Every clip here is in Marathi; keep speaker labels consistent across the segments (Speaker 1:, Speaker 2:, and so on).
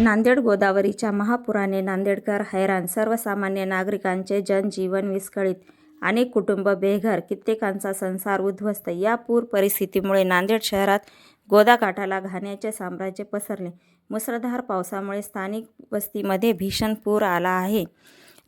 Speaker 1: नांदेड गोदावरीच्या महापुराने नांदेडकर हैराण. सर्वसामान्य नागरिकांचे जनजीवन विस्कळीत. अनेक कुटुंब बेघर कित्येकांचा संसार उद्ध्वस्त. या पूर परिस्थितीमुळे नांदेड शहरात गोदाकाठाला घाण्याचे साम्राज्य पसरले. मुसळधार पावसामुळे स्थानिक वस्तीमध्ये भीषण पूर आला आहे.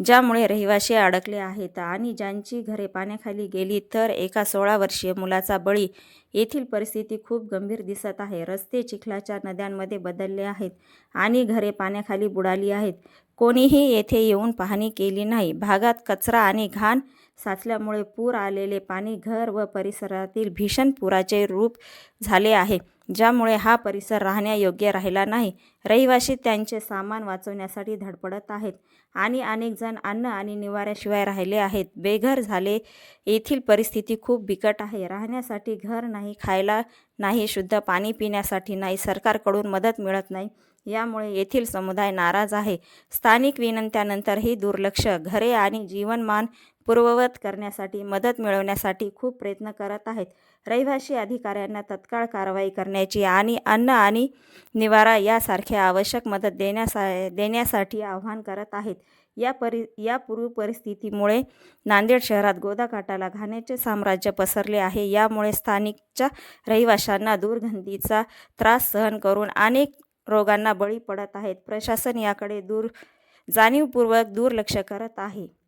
Speaker 1: ज्यामुळे रहिवासी अडकले आहेत आणि ज्यांची घरे पाण्याखाली गेली तर एका सोळा वर्षीय मुलाचा बळी येथील परिस्थिती खूप गंभीर दिसत आहे. रस्ते चिखलाच्या नद्यांमध्ये बदलले आहेत आणि घरे पाण्याखाली बुडाली आहेत. कोणीही येथे येऊन पाहणी केली नाही. भागात कचरा आणि घाण साचल्यामुळे पूर आलेले पाणी घर व परिसरातील भीषण पुराचे रूप झाले आहे ज्यामुळे हा परिसर राहण्यायोग्य राहिला नाही. रहिवासी त्यांचे सामान वाचवण्यासाठी धडपडत आहेत आणि अनेक जण अन्न आणि निवाऱ्याशिवाय राहिले आहेत. बेघर झाले येथील परिस्थिती खूप बिकट आहे. राहण्यासाठी घर नाही खायला नाही शुद्ध पाणी पिण्यासाठी नाही सरकारकडून मदत मिळत नाही. यामुळे येथील समुदाय नाराज आहे. स्थानिक विनंत्यानंतरही दुर्लक्ष. घरे आणि जीवनमान पूर्ववत करण्यासाठी मदत मिळवण्यासाठी खूप प्रयत्न करत आहेत. रहिवासी अधिकाऱ्यांना तत्काळ कारवाई करण्याची आणि अन्न आणि निवारा यासारख्या आवश्यक मदत देण्यासा देण्यासाठी आवाहन करत आहेत. या परि या पूर्व परिस्थितीमुळे नांदेड शहरात गोदाकाठाला घाण्याचे साम्राज्य पसरले आहे. यामुळे स्थानिकच्या रहिवाशांना दुर्गंधीचा त्रास सहन करून अनेक रोगांना बळी पडत आहेत. प्रशासन याकडे दूर जाणीवपूर्वक दुर्लक्ष करत आहे.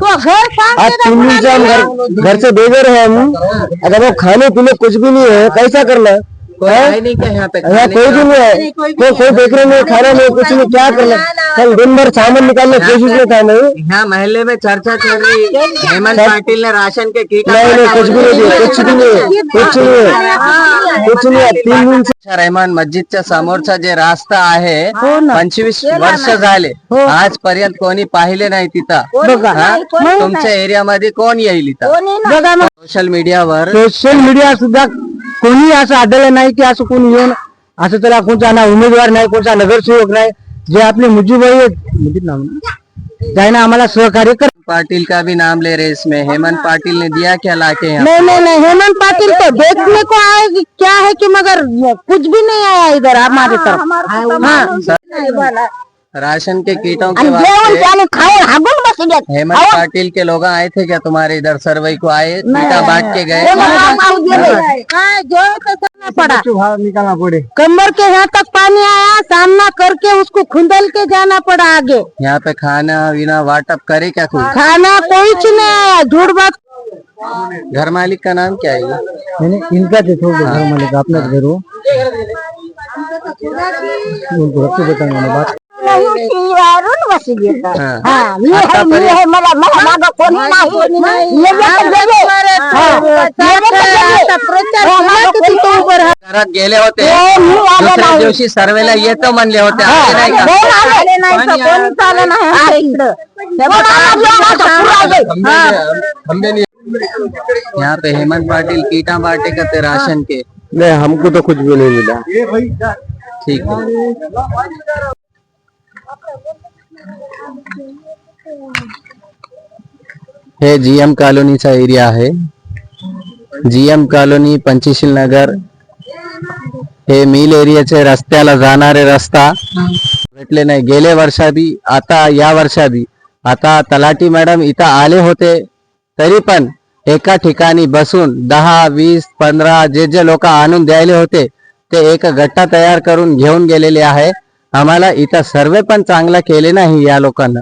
Speaker 2: तो घर काम
Speaker 3: आज घर घर से बेघर है हम अगर वो खाने पीने कुछ भी नहीं है. कैसा करना?
Speaker 4: नहीं क्या यहाँ पे
Speaker 3: यहाँ कोई भी नहीं है। कोई कोई देखने नहीं खाना नहीं कुछ नहीं क्या करना? कल दिन भर सामान निकालने की कोशिश में था नहीं?
Speaker 4: यहाँ महल्ले में चर्चा चल रही है हेमंत पाटिल ने राशन के कीट
Speaker 3: नहीं नहीं कुछ भी नहीं कुछ भी नहीं है कुछ नहीं। है। कुछ नहीं है तीन दिन से
Speaker 4: रहमान मस्जिदच्या समोरचा जे रास्ता आहे
Speaker 3: हो
Speaker 4: पंचवीस वर्ष झाले. आजपर्यंत कोणी पाहिले नाही तिथं. हा? तुमच्या एरियामध्ये कोण येईल इथं?
Speaker 3: बघा ना.
Speaker 4: सोशल मीडियावर
Speaker 3: सोशल मीडिया सुद्धा कोणी असं आढळलं नाही की असं कोणी येऊन असं त्याला कोणता ना उमेदवार नाही कोणता नगरसेवक नाही. जे आपले मुजीबाई आहेत? त्याने आम्हाला सहकार्य कर
Speaker 4: पाटिल का भी नाम ले रहे इसमें? हेमंत पाटिल ने दिया क्या लाके यहाँ
Speaker 2: नहीं नहीं नहीं हेमंत पाटिल तो देखने को आए कि क्या है कि मगर कुछ भी नहीं आया इधर हमारे तरफ। हाँ।
Speaker 4: राशन के कीटों के वास्ते हेमंत पाटिल के लोग आए थे क्या तुम्हारे इधर? सर्वे को आए कीटा बांट के गए।
Speaker 2: जो तो करना पड़ा।
Speaker 3: भाव निकालना पड़े।
Speaker 2: कमर के यहाँ तक पानी आया सामना करके उसको खुंदल के जाना पड़ा आगे।
Speaker 4: यहाँ पे खाना वीना वाटअप करे क्या कोई?
Speaker 2: खाना कोई नहीं आया झूठ बात।
Speaker 4: घर मालिक का नाम क्या है?
Speaker 3: इनका थोड़ा घर मालिक अपना घर हो। उनको बताऊंगा बात
Speaker 2: नाही शिवारून बसी घेतात
Speaker 4: हाँ.
Speaker 2: हा मी आहे मी आहे मला मला मागं कोणी नाही ये बघ गेले. हा. ये बघ गेले. हो, मागं कोणी नाही.
Speaker 4: घरात गेले होते
Speaker 2: हो, मी आले
Speaker 4: दुसऱ्या
Speaker 2: नाही.
Speaker 4: दिवशी सर्वेला येतो म्हणले होते
Speaker 2: हा.
Speaker 4: आले नाही का
Speaker 2: कोण आले नाही तर कोणीच आलं नाही आमच्या इकडं. हे बघ, आला आता पूर आले. हा.
Speaker 4: यहाँ पे हेमंत पाटिल कीटा बांटे करते राशन के
Speaker 3: नहीं हमको तो कुछ भी नहीं मिला
Speaker 4: ठीक है हे जीएम कॉलोनीचा एरिया आहे. जीएम कॉलोनी पंचशील नगर हे मिल एरियाचे रस्त्याला जाणारे रस्ता. भेटले नाही. गेले वर्षा बी आता या वर्षा बी. आता तलाटी मॅडम इथं आले होते तरी पण एका ठिकाणी बसून दहा वीस पंधरा जे जे लोक आणून द्यायले होते ते एक गट्टा तयार करून घेऊन गेलेले आहे. आम्हाला इथं सर्वे पण चांगला केले नाही या लोकांना.